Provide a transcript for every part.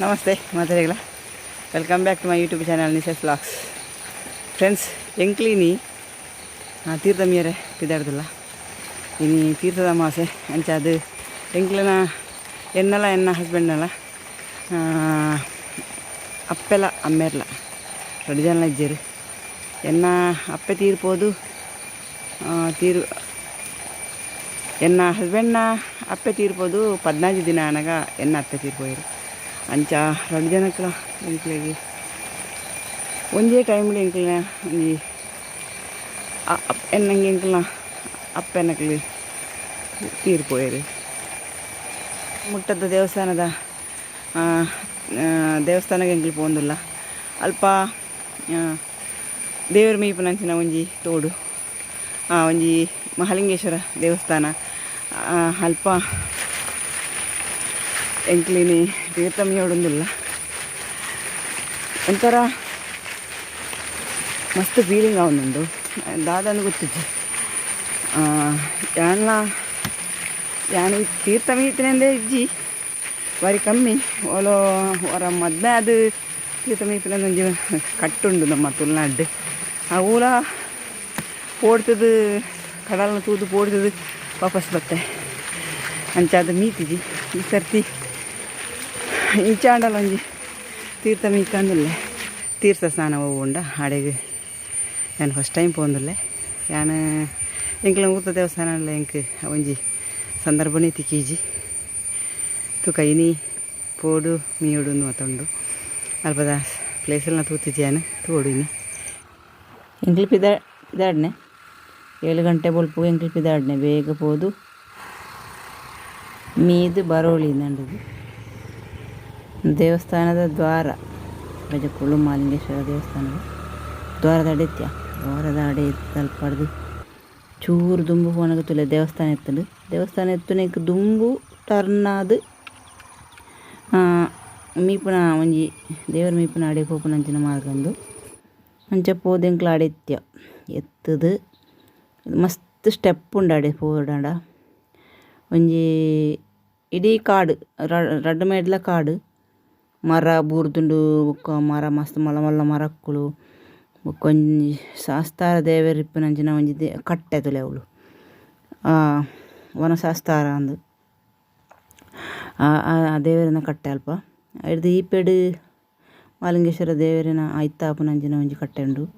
ನಮಸ್ತೆ ಮಾತಾಡಿಗಳ welcome back to my YouTube channel Nisha's vlogs friends ಎಂಕ್ಲೀನಿ ತೀರ್ಥ ಮೀರೆ ಪಿದಾಡ್ದಿಲ್ಲ ಇನಿ ತೀರ್ಥದ ಮಾಸೆ ಅಂಚ ಅದು ಎಂಕ್ಲನ ಎನ್ನಲ ಎನ್ನ ಹಸ್ಬೆಂಡ್ನಲ್ಲ ಅಪ್ಪೆಲ ಅಮ್ಮೆರ್ಲ ಎರಡು ಜನ ಇದ್ದೀರಿ ಎನ್ನ ಅಪ್ಪೆ ತೀರ್ಬೋದು ತೀರ್, ಎನ್ನ ಹಸ್ಬೆಂಡ್ನ ಅಪ್ಪೆ ತೀರ್ಬೋದು ಪದ್ನಾಲ್ಕು ದಿನ ಅನಗ ಎನ್ನ ಅಪ್ಪೆ ತೀರ್ಬೋಯ್ರು ಅಂಚ ಎರಡು ಜನಕ್ಕಲ ಎಂಕ್ಲೆಗೆ ಒಂದೇ ಟೈಮ್ಲಿ ಎಂಕ್ಲಿನ ಒಂಜಿ ಅಪ್ಪ ಅಪ್ ಎನ್ನಂಗೆ ಎಂಕ್ಲಿನ ಅಪ್ಪೆನಕ್ಲಿ ತೀರ್ಪೋಯ್ರು ಮುಟ್ಟದ ದೇವಸ್ಥಾನದ ದೇವಸ್ಥಾನಕ್ಕೆ ಎಂಕ್ಲಿ ಪೋಂದಿಲ್ಲ ಅಲ್ಪ ದೇವರ ಮೀಪನಂಚಿನ ಒಂಜಿ ತೋಡು. ಒಂಜಿ ಮಹಾಲಿಂಗೇಶ್ವರ ದೇವಸ್ಥಾನ. ಅಲ್ಪ ಎಂಕ್ಲಿನಿ ತೀರ್ಥಮಿ ಹೊಡೊಂದಿಲ್ಲ ಒಂಥರ ಮಸ್ತ್ ಫೀಲಿಂಗ್ ಅವನೊಂದು ದಾದನು ಗೊತ್ತಿದ್ದು ಯಾನ ಯಾನು ತೀರ್ಥಮಿ ಮೀತಿನಂದೆ ಇಜ್ಜಿ? ಬಾರಿ ಕಮ್ಮಿ. ಓಲೋ ಹೊರ ಮದ್ಮೆ ಅದು ತೀರ್ಥಮಿ ಇತ್ತಿನಂದು ಒಂಜಿ ಕಟ್ಟುಂಡು ನಮ್ಮ ತುಳುನಾಡು ಆ ಊಲ ಪೋಡ್ತದು, ಕಡಲ್ನ ತೂದು ಪೋಡ್ತದು ವಾಪಸ್ ಬತ್ತೆ. ಅಂಚ ಅದು ಮೀತಿಜಿ. ಈ ಸರ್ತಿ ಇಂಚಾಂಡಲ ಒಂಜಿ ತೀರ್ಥ ಮೀಕಂದಿಲ್ಲೆ ತೀರ್ಥ ಸ್ನಾನ ಹೋಗುಂಡ ಆಡೆಗೆ ನಾನು ಫಸ್ಟ್ ಟೈಮ್ ಪೋಂದುಲ್ಲೆ ಯಾನು ಎಂಕ್ಲ ಊತ ದೇವಸ್ಥಾನ ಎಂಕ್ ಒಂಜಿ ಸಂದರ್ಭನೇ ತಿಕ್ಕೀಜಿ ತುಕ ಇನಿ ಪೋಡು, ಮೀಡು ಮತ್ತೊಂಡು ಅಲ್ಪದ ಪ್ಲೇಸಲ್ಲ ತೂತಿದ್ದೆ ಯಾನು? ತೋಡು ಇನಿ ಎಂಕ್ಲು ಪಿದ, ಪಿದಾಡ್ನೆ. ಏಳು ಗಂಟೆ ಬೊಲ್ಪು ಎಂಕ್ಲು ಪಿದಾಡ್ನೆ. ಬೇಗ ಪೋದು. ಮೀದು ಬರೋಳಿ ನಂಡುದು. ದೇವಸ್ಥಾನದ ದ್ವಾರ. ರಜ ಕುಳು ಮಾಲಿಂಗೇಶ್ವರ ದೇವಸ್ಥಾನದ ದ್ವಾರದ ಅಡಿತ್ಯ ದ್ವಾರದ ಅಡಿ ತಲ್ಪಡ್ದು ಚೂರು ದುಂಬು ತುಲೆ ದೇವಸ್ಥಾನ ಎತ್ತುಂಡು ದೇವಸ್ಥಾನ ಎತ್ತುನೇಕ ದುಂಬು ಟರ್ನಾದ್ ಮೀಪುನ ಒಂಜಿ ದೇವರ ಮೀಪುನ ಅಡೆ ಪೋಪುನಂಚಿನ ಮಾರ್ಗಂದು ಅಂಚ ಪೋದೆಂಕ್ಲ ಅಡಿತ್ಯ ಎತ್ತದು. ಮಸ್ತ್ ಸ್ಟೆಪ್ ಉಂಡು ಅಡೆ ಪೋಡಾಂಡ ಒಂಜಿ ಇಡೀ ಕಾಡು ರಡ್ಡ್ ಮೇಡ್ಲ ಕಾಡು. ಮರ ಬೂರ್ದುಂಡು, ಬೊಕ್ಕ ಮರ, ಮಸ್ತ್ ಮಲ್ಲ ಮಲ್ಲ ಮರಕ್ಕುಲು ಬೊಕ್ಕ ಒಂಜಿ ಶಾಸ್ತಾರ ದೇವೆರ್ ಇಪ್ಪುನಂಚಿನ ಒಂಜಿ ದೇ, ಕಟ್ಟೆ ತುಲೆ ಅವಳು. ವನ ಶಾಸ್ತಾರ ಅಂದು. ಆ- ದೇವರಿನ ಕಟ್ಟೆ ಅಲ್ಪ. ಹಿಡ್ದು ಈಪೆಡ್ ಮಾಲಿಂಗೇಶ್ವರ ದೇವರಿನ ಐತಾಪುನಂಚಿನ ಒಂಜಿ ಕಟ್ಟೆ ಉಂಡು.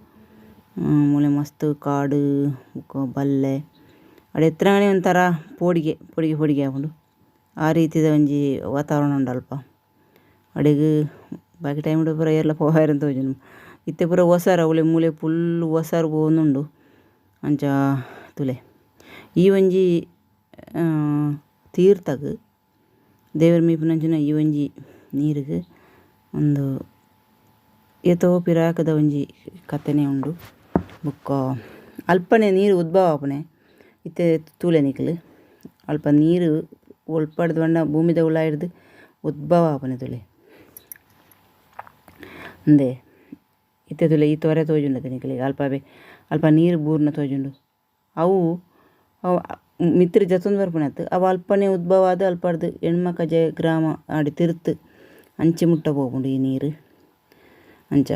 ಮೂಲೆ ಮಸ್ತ್ ಕಾಡು ಬೊಕ ಬಲ್ಲೆ. ಅಡೆ ಎತ್ತರಗಣಿ ಒಂಥರ ಪೋಡಿಗೆ, ಪೊಡಿಗೆ ಪೊಡಿಗೆ ಆಪುಂಡು ಆ ರೀತಿದ ಒಂಜಿ ವಾತಾವರಣ ಉಂಡು ಅಲ್ಪ. ಅಡೆಗ್ ಬಾಕಿ ಟೈಮ್ ಪೂರ ಏರ್ಲ ಪೋವಾಯಿರ ತೋಜುಂಡು ಇತ್ತೆ ಪೂರ ಒಸಾರ ಅವಳೆ ಮೂಲೆ ಫುಲ್ ಒಸಾರು ಪೋವೊಂದುಂಡು ಅಂಚ ತುಲೆ. ಈ ಒಂಜಿ ತೀರ್ಥಗ್ ದೇವರ ಮೀಪಿನಂಚಿನ ಈ ಒಂಜಿ ನೀರಿಗೆ ಒಂದು ಏತೋ ಪಿರಾಕದ ಒಂಜಿ ಕಥೆನೆ ಉಂಡು. ಬೊಕ್ಕ ಅಲ್ಪನೆ ನೀರು ಉದ್ಭವ ಆಪನೆ ಇತ್ತೆ ತೂಲೆ ನಿಕ್ಲ್. ಅಲ್ಪ ನೀರು ಒಳ್ಪಡ್ದು ಬಣ್ಣ ಭೂಮಿದ ಉಳ ಹಿಡ್ದು ಉದ್ಭವ ಆಪನೆ ತುಲೆ. ಅಂದೆ ಇತ್ತೆ ತುಲೆ ಈ ತೊರೆ ತೋಜುಂಡು ನಿಕ್ಲಿಗೆ ಅಲ್ಪ ಬೆ ಅಲ್ಪ ನೀರು ಬೂರ್ನ ತೋಜುಂಡು ಅವು ಅವು ಮಿತ್ರ ಜತೊಂದು ಬರ್ಪುನತ್ತು ಅವು ಅಲ್ಪನೆ ಉದ್ಭವ ಆದ ಅಲ್ಪಡ್ದು ಹೆಣ್ಮಕ ಜಯ ಗ್ರಾಮ ಆಡಿ ತಿರ್ತ್ ಅಂಚಿ ಮುಟ್ಟ ಪೋಪುಂಡು ಈ ನೀರು ಅಂಚ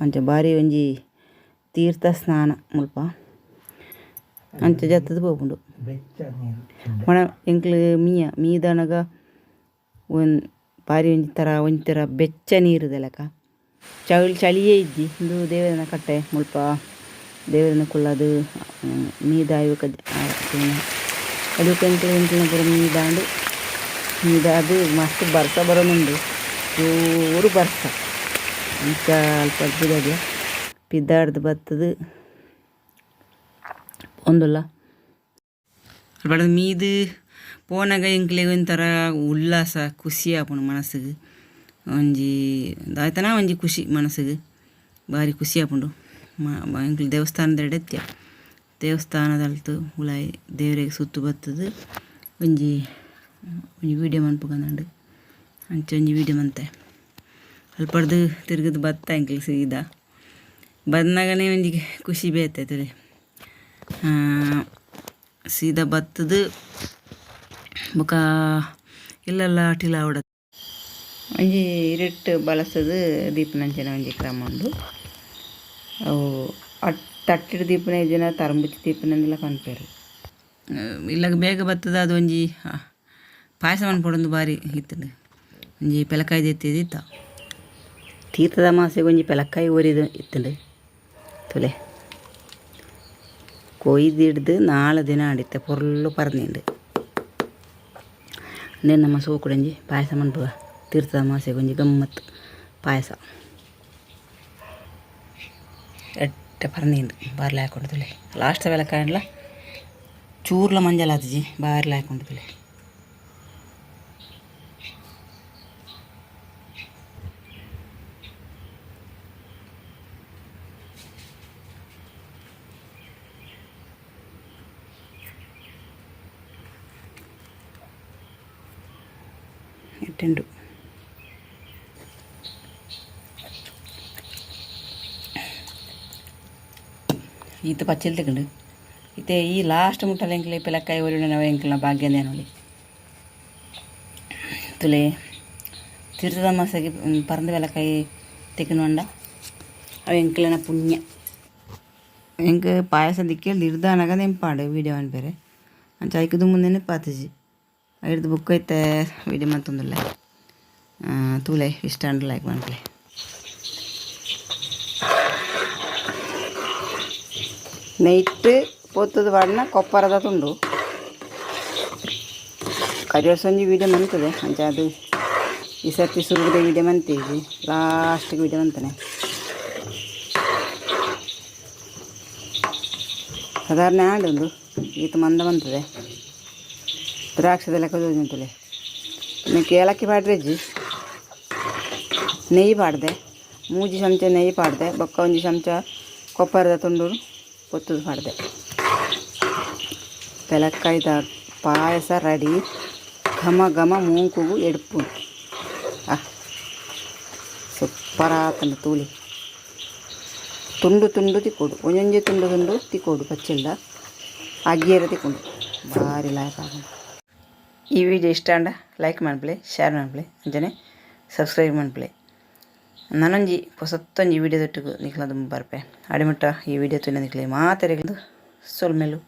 ಅಂಚ ಬಾರಿ ಒಂಜಿ ತೀರ್ಥ ಸ್ನಾನ ಮುಲ್ಪ ಅಂಚ ಜತ್ತದ ಪೋಪುಂಡು ಒಣ ಎಂಕ್ಲು ಮೀಯ ಮೀದನಗ ಒನ್ ಬಾರಿ ಒಂಜಿ ಥರ ಒಂಜಿ ಥರ ಬೆಚ್ಚ ನೀರು ದಲಕ ಚಳಿ, ಚಳಿಯೇ ಇಜ್ಜಿ ಇಂದು ದೇವರನ ಕಟ್ಟೆ, ಮುಲ್ಪ ದೇವರನ ಕುಳ್ಳದು ಮೀದಾಯುಕ ಅದು ಎಂಕ್ಲು ಎಂಕ್ಲಿನ ಪೂರ ಮೀದಾಂಡು. ಮೀದಾದು ಮಸ್ತ್ ಬರ್ಸ ಬರೋನುಂಡು ಚೂರು ಬರ್ಸ ಅಂತ ಅಲ್ಪ ಬಿದ್ದಾಗೆ ಪಿದ್ದಾಡ್ದು ಬತ್ತದು. ಒಂದಲ್ಲ. ಅಲ್ಪಡ ಮೀದು ಪೋನಾಗ ಎಂಕ್ಲೆಗ್ ಒಂಥರ ಉಲ್ಲಾಸ ಖುಷಿ ಆಪುಂಡು ಮನಸ್ಸಿಗೆ ಒಂಜಿ ದಾಯ್ತನ ಒಂಜಿ ಖುಷಿ ಮನಸ್ಸಿಗೆ ಭಾರಿ ಖುಷಿ ಆಪುಂಡು ಎಂಕ್ಲು ದೇವಸ್ಥಾನದ ಎಡೆತ್ಯ ದೇವಸ್ಥಾನದಲ್ತು ಉಲಾಯಿ ದೇವರಿಗೆ ಸುತ್ತು ಬತ್ತದು ಒಂಜಿ ಒಂಜಿ ವೀಡಿಯೋ ಮನ್ಪುಗಂಡು ಅಂಚ ಒಂಜಿ ವೀಡಿಯೋ ಮಂತೆ ಅಲ್ಪಡ್ದು ತಿರ್ಗದು ಬತ್ತ ಎಂಕ್ಲು ಸೀದಾ ಬಂದಾಗನೇ ಒಂಜಿ ಖುಷಿ ಬೇತೈತೆ ಸೀದಾ ಬತ್ತದು ಬೊಕ ಇಲ್ಲೆಲ್ಲ ಟಿಲ ಆವಡ ಒಂಜಿ ಇರಿಟ್ ಬಳಸದು ದೀಪನಂಚಿನ ಒಂಜಿ ಕ್ರಮ ಉಂಡು ಅವು ಅಟ್ ತಟ್ಟಿಡು ದೀಪನ ಇಜ್ಜಿನ ತರಂಬುಚ್ಚಿ ದೀಪನಂದಿಲ ಪನ್ಪೇರು ಇಲ್ಲಗ ಬೇಗ ಬತ್ತದ ಅದು ಒಂಜಿ ಆ, ಪಾಯಸ ಮನ್ಪೊಡೊಂದು ಬಾರಿ ಇತ್ತಂಡು ಒಂಜಿ ಪೆಲಕಾಯಿ ದೆತ್ತಿದ್ದು ಇತ್ತ ತೀರ್ಥದ ಮಾಸೆಗೆ ಒಂಜಿ ಪೆಲಕಾಯಿ ಒರಿದು ಇತ್ತಂಡು ತುಲೆ ಕೊಯ್ದು ಹಿಡ್ದು ನಾಳೆ ದಿನ ಆಡಿತ್ತೆ ಪೊರ್ಲು ಪರ್ನಿಂಡು నేను ನಮ್ಮ ಸೋಕುಡಂಜಿ ಪಾಯಸ ಮನ್ಪುಗ ತೀರ್ಥ ಅಮಾಸೆಗೆ ಒಂಜಿ ಗಮ್ಮತ್ತು ಪಾಯಸ. ಎಟ್ಟ ಪರ್ನಿಂಡು ಬಾರ್ಲೆ ಹಾಕೊಂಡು ತುಲೆ ಲಾಸ್ಟ್ ವೇಳೆ ಕಾಯಣ್ಲ ಚೂರ್ಲ ಮಂಜಲ ಆತಜಿ ಬಾರ್ಲೆ ಹಾಕೊಂಡು ಇಟ್ಟುಂಡು ಈತ ಪಚ್ಚಲ್ ತಗೊಂಡು ಇತ್ತೆ ಈ ಲಾಸ್ಟ್ ಮುಟ್ಟಲ್ಲ ಎಂಕ್ಲೆ ಪೆಲಕ್ಕಾಯಿ ಒರಿಣ ನಾವು ಎಂಕ್ಲ ಭಾಗ್ಯಂದೇ ನೋಡಿ ತುಲೆ ತೀರ್ಥದ ಮಾಸಗೆ ಪರಂದ ಬೆಲಕಾಯಿ ತೆಕ್ಕನುಂಡ ಅವು ಎಂಕ್ಲನ ಪುಣ್ಯ ಎಂಕ್ ಪಾಯಸ ದಿಕ್ಕೇಳಿ ಇರ್ದಾನಾಗ ನೆಂಪಾಡು ವೀಡಿಯೋ ಅನ್ ಬೇರೆ ಐಡ್ದು ಬುಕ್ ಐತೆ ವೀಡಿಯೋ ಮತ್ತೊಂದಿಲ್ಲ ತೂಲೆ, ಇಷ್ಟ ಅಂಡ್ ಲೈಕ್ ಮಾಡ್ಲಿ ನೈಟ್ ಪೋತದ ವಾಡಿನ ಕೊಪ್ಪರದ ತುಂಡು. ಕರಿಯರ್ಸೊಂಜಿ ವೀಡಿಯೋ ಮಂತದೆ, ಅಂಚ ಅದು ಈ ಸರ್ತಿ ಸುರುಗುದ ವೀಡಿಯೋ ಮಂತೀವಿ. ಲಾಸ್ಟಿಗೆ ವೀಡಿಯೋ ಮಂತಾನೆ. ಸಾಧಾರಣ ಆಡೊಂದು ಈತ ಮಂದ ಬಂತದೆ ದ್ರಾಕ್ಷದ ಲೆಕ್ಕ ಜೋಜಂತಲೆ ನಿಮಗೆ ಏಲಕ್ಕಿ ಪಾಡ್ರೆಜ್ಜಿ ನೆಯ್ಯಿ ಪಾಡ್ದೆ ಮೂಜಿ ಚಮಚ ನೆಯ್ಯಿ ಪಾಡ್ದೆ ಬೊಕ್ಕ ಒಂಜಿ ಚಮಚ ಕೊಪ್ಪರದ ತುಂಡು ಕೊತ್ತದು ಪಾಡ್ದೆ ಬೆಲಕ್ಕಾಯ್ದ ಪಾಯಸ ರೆಡಿ ಘಮ ಘಮ ಮೂಂಕುಗು ಎಡ್ಪು ಆ ಸೂಪರ್ ಆತಂಡ ತೂಲಿ ತುಂಡು ತುಂಡು ತಿಕ್ಕೋಡು ಒಂದೊಂಜೆ ತುಂಡು ತುಂಡು ತಿಕ್ಕೋಡು ಪಚ್ಚಿಲ್ದ ಅಗ್ಗಿಯರ ತಿಕ್ಕೊಂಡು ಭಾರಿ ಲಾಯಕ ಆಗೋದು ಈ ವಿಡಿಯೋ ಇಷ್ಟ ಅಂಡ ಲೈಕ್ ಮಾಡ್ಬಿಳೆ ಶೇರ್ ಮಾಡ್ಬಿಳೆ ಅಂಜನೆ ಸಬ್ಸ್ಕ್ರೈಬ್ ಮಾಡ್ಬಿಳೆ ನನೊಂಜಿ ಹೊಸತ್ತೊಂಜಿ ವಿಡಿಯೋ ತೊಟ್ಟಿಗೂ ನಿಕ್ಲದು ಬರ್ಪೆ. ಅಡಿಮಟ್ಟ ಈ ವಿಡಿಯೋ ತುನ್ನ ನಿಕ್ಲೆ ಮಾತಾಡಿಕೊಂಡು ಸೊಲ್ಮೇಲು.